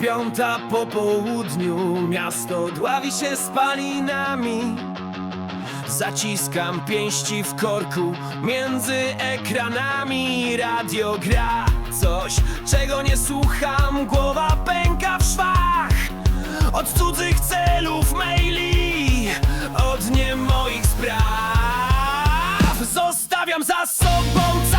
piąta po południu. Miasto dławi się spalinami. Zaciskam pięści w korku Między ekranami. Radio gra coś, czego nie słucham. Głowa pęka w szwach Od cudzych celów maili Od nie moich spraw. Zostawiam za sobą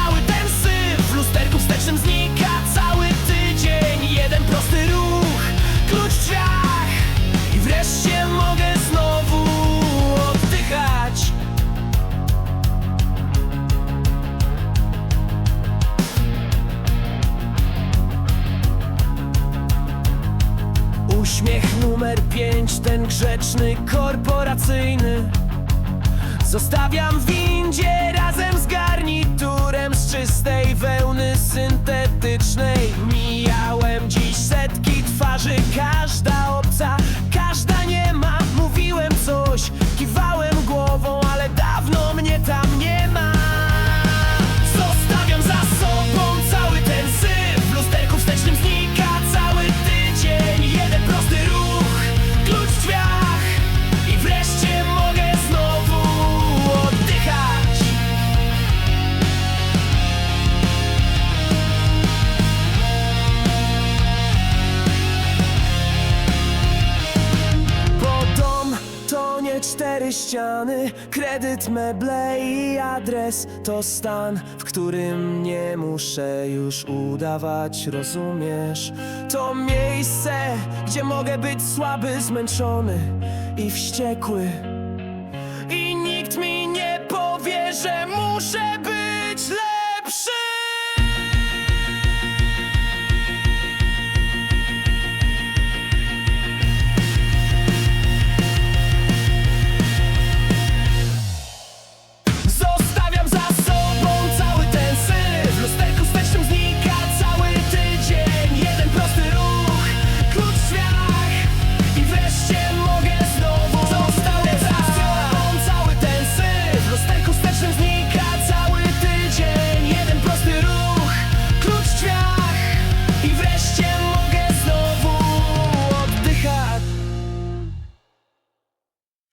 Uśmiech numer pięć, ten grzeczny, korporacyjny. Zostawiam w windzie razem z garniturem z czystej wełny syntetycznej. Mijałem dziś setki twarzy, każda cztery ściany Kredyt, meble i adres To stan, w którym nie muszę już udawać Rozumiesz? To miejsce, gdzie mogę być słaby, zmęczony i wściekły I nikt mi nie powie, że muszę